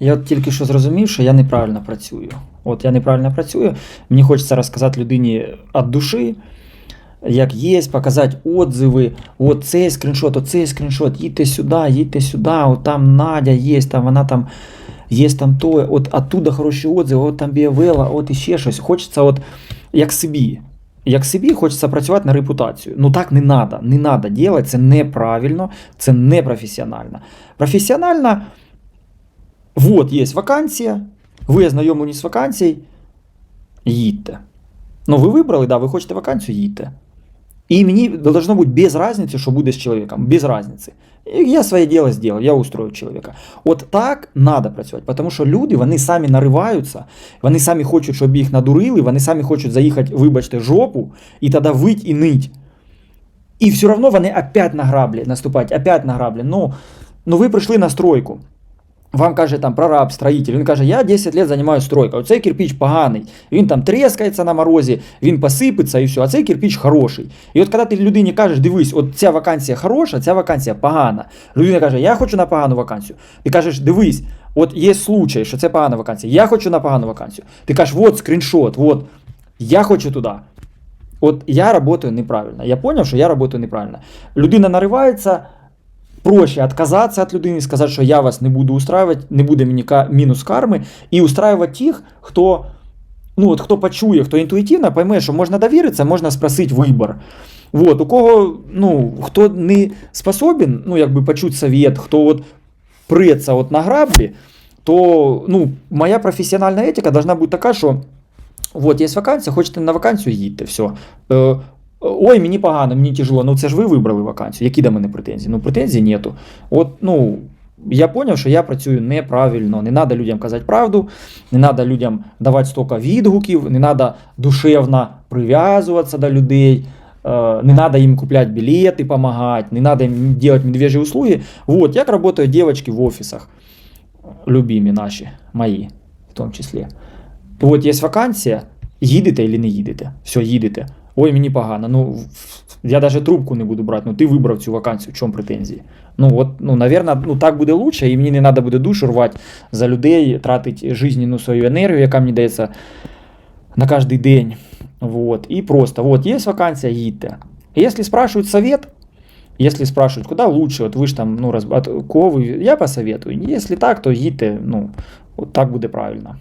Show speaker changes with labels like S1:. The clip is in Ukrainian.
S1: Я от тільки що зрозумів, що я неправильно працюю. От я неправильно працюю. Мені хочеться розказати людині від душі, як є, показати отзиви. От цей скріншот, оцей скріншот, їдьте сюди, їдьте сюди, от там Надя є, там вона там. Є там то, от оттуда хороші отзиви, от там Біавела, от іще щось. Хочеться, от як собі. Як собі хочеться працювати на репутацію. Ну так не треба. Не треба робити, це неправильно, це не професіонально. Вот є вакансія, ви ознайомлені з вакансією, їдьте. Ну, ви вибрали, да, ви хочете вакансію, їдьте. І мені должно бути без разницы, що буде з чоловіком, без разницы. Я своє діло зробив, я устрою чоловіка. От так треба працювати, тому що люди вони самі нариваються, вони самі хочуть, щоб їх надурили, вони самі хочуть заїхати, вибачте, жопу, і тоді вить і нить. І все одно вони опять на граблі наступають, опять на граблі. Ну, ну ви прийшли на стройку. Вам каже там прораб, строїтель, він каже, я 10 років займаюся стройкою, оцей кирпич поганий, він там трескається на морозі, він посипеться і все, а цей кирпич хороший. І от коли ти людині кажеш, дивись, от ця вакансія хороша, ця вакансія погана. Людина каже, я хочу на погану вакансію. Ти кажеш, дивись, от є случай, що це погана вакансія, я хочу на погану вакансію. Ти кажеш, от скріншот, от, я хочу туди. От я работаю неправильно. Я понял, що я работаю неправильно. Людина наривається, проще отказаться от людини, сказати, що я вас не буду устраивать, не буде мені мінус карми, і устраивать тих, хто, ну, от, хто почує, хто інтуїтивно пойме, що можна довіритися, можна спросити вибір. Вот, у кого, ну, хто не способен, ну, якби почути совет, хто от преться от на граблі, то ну, моя професіональна етика должна бути така, що от є вакансія, хочете на вакансію, їдьте, все. Е, Ой, мені погано, мені тяжело. Ну це ж ви вибрали вакансію. Які до мене претензії? Ну, претензій нету. От, ну, я зрозумів, що я працюю неправильно. Не треба людям казати правду, не треба людям давати стільки відгуків, не треба душевно прив'язуватися до людей. е, Не надо им куплять билеты, помогать, не надо им делать медвежьи услуги. Вот, як работают девочки в офисах, любимі наші, мої, в тому числі. От є вакансія, їдете чи не їдете. Все, їдете. Ой, мені погано. Ну, я навіть трубку не буду брати. Ну, ти вибрав цю вакансію, в чому претензії? Ну, от, ну, наверное, ну, так буде лучше, і мені не треба буде душу рвати за людей, тратити жизненну свою енергію, яка мені дається на кожен день. Вот. І просто, вот, є вакансія, їдьте. І Якщо спрашивают совет, если спрашивают, куда лучше, вот вы ж там, ну, от кого ви, я посоветую. Если так, то їдьте, ну, от так буде правильно.